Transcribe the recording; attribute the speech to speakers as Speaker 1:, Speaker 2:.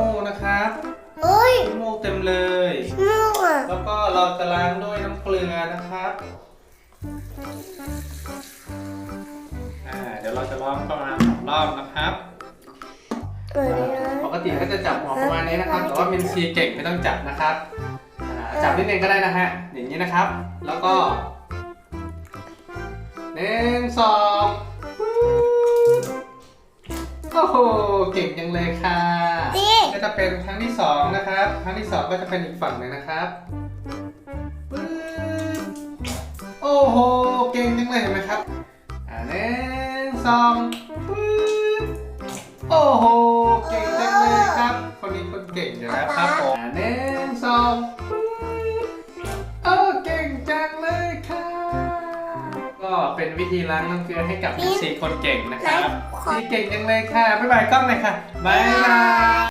Speaker 1: มูกนะครับ
Speaker 2: เฮ้ย
Speaker 1: ขี้มูกเต็มเลย
Speaker 2: มูกอะ
Speaker 1: แล้วก็เราจะล้างด้วยน้ำเกลือนะครับอ่าเดี๋ยวเราจะล้างประมาณสองรอบนะครับ
Speaker 2: เกิดอะไร
Speaker 1: ปกติก็จะจับหัวประมาณนี้นะครับแต่ว่ามินซีเก่งไม่ต้องจับนะครับอ่าจับนิดนึงก็ได้นะฮะอย่างนี้นะครับ แล้วก็หนึ่งสองโอ้โหเก่งจังเลยค่ะ
Speaker 2: ดี
Speaker 1: ก็ จะเป็นครั้งที่สองนะครับ ครั้งที่สองก็จะเป็นอีกฝั่งหนึ่งนะครับปึ๊บโอ้โห เก่งจังเลยเห็นไหมครับอ่าหนึ่งสองปึ๊บโอ้โห เก่งจังเลยครับ คนนี้คนเก่งอยู่แล้วครับผมอ่าหนึ่งสองปึ๊บโอ้เก่งจังเลยค่ะก็เป็นวิธีล้างน้ำเกลือให้กับสี่คนเก่งนะครับ
Speaker 2: ขอ
Speaker 1: นี่เก่งจังเลยค่ะ บ๊ายบายกล้องเลยค่ะ บ๊ายบาย